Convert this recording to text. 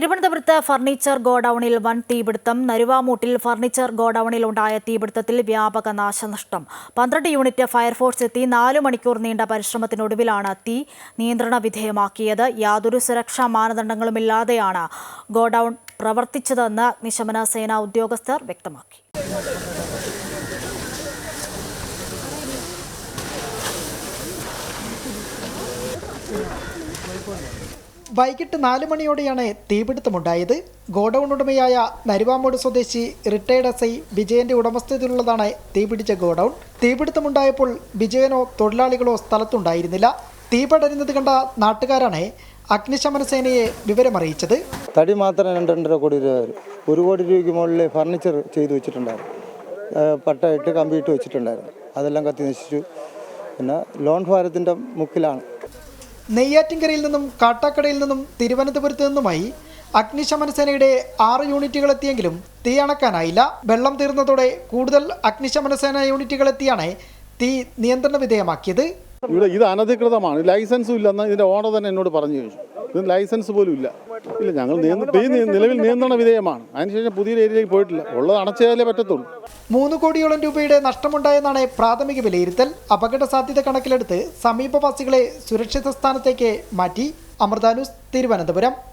തിരുവനന്തപുരത്ത് ഫർണിച്ചർ ഗോഡൌണിൽ വൻ തീപിടുത്തം. നരുവാമൂട്ടിൽ ഫർണിച്ചർ ഗോഡൌണിൽ ഉണ്ടായ തീപിടുത്തത്തിൽ വ്യാപക നാശനഷ്ടം. പന്ത്രണ്ട് യൂണിറ്റ് ഫയർഫോഴ്സ് എത്തി. നാലു മണിക്കൂർ നീണ്ട പരിശ്രമത്തിനൊടുവിലാണ് തീ നിയന്ത്രണ വിധേയമാക്കിയത്. യാതൊരു സുരക്ഷാ മാനദണ്ഡങ്ങളുമില്ലാതെയാണ് ഗോഡൌൺ പ്രവർത്തിച്ചതെന്ന് അഗ്നിശമന സേനാ ഉദ്യോഗസ്ഥർ വ്യക്തമാക്കി. വൈകിട്ട് നാല് മണിയോടെയാണ് തീപിടുത്തമുണ്ടായത്. ഗോഡൌൺ ഉടമയായ നരുവാമോട് സ്വദേശി റിട്ടയർഡ് എസ് ഐ വിജയന്റെ ഉടമസ്ഥതയിലുള്ളതാണ് തീപിടിച്ച ഗോഡൌൺ. തീപിടുത്തമുണ്ടായപ്പോൾ വിജയനോ തൊഴിലാളികളോ സ്ഥലത്തുണ്ടായിരുന്നില്ല. തീപടരുന്നത് കണ്ട നാട്ടുകാരാണ് അഗ്നിശമന സേനയെ വിവരമറിയിച്ചത്. തടി മാത്രം രണ്ട് രണ്ടര കോടി രൂപ ഒരു കോടി രൂപയ്ക്ക് മുകളിൽ ഫർണിച്ചർ ചെയ്തു വെച്ചിട്ടുണ്ടായിരുന്നു. പട്ടയിട്ട് കമ്പിയിട്ട് വെച്ചിട്ടുണ്ടായിരുന്നു. അതെല്ലാം കത്തി നശിച്ചു. പിന്നെ ലോൺ ഭാരത്തിന്റെ മുക്കിലാണ് നെയ്യാറ്റിൻകരയിൽ നിന്നും കാട്ടാക്കടയിൽ നിന്നും തിരുവനന്തപുരത്ത് നിന്നുമായി അഗ്നിശമന സേനയുടെ ആറ് യൂണിറ്റുകൾ എത്തിയെങ്കിലും തീ അണക്കാനായില്ല. വെള്ളം തീർന്നതോടെ കൂടുതൽ അഗ്നിശമന സേന യൂണിറ്റുകൾ എത്തിയാണ് തീ നിയന്ത്രണ വിധേയമാക്കിയത്. ഇവിടെ ഇത് അനധികൃതമാണ്. ലൈസൻസും ഇല്ലെന്ന് ഇതിന്റെ ഓണർ തന്നെ എന്നോട് പറഞ്ഞു ഇത് ലൈസൻസ് പോലും ഇല്ല. ഇല്ല ഞങ്ങൾ നിലവിൽ നിയന്ത്രണ വിധേയമാണ്. അതിനുശേഷം പുതിയ ഏരിയയിലേക്ക് പോയിട്ടില്ല. ഉള്ളത് അടച്ചാലേ പറ്റത്തുള്ളൂ. മൂന്ന് കോടിയോളം രൂപയുടെ നഷ്ടമുണ്ടായെന്നാണ് പ്രാഥമിക വിലയിരുത്തൽ. അപകട സാധ്യത കണക്കിലെടുത്ത് സമീപവാസികളെ സുരക്ഷിത സ്ഥാനത്തേക്ക് മാറ്റി. അമൃതാനുസ് തിരുവനന്തപുരം.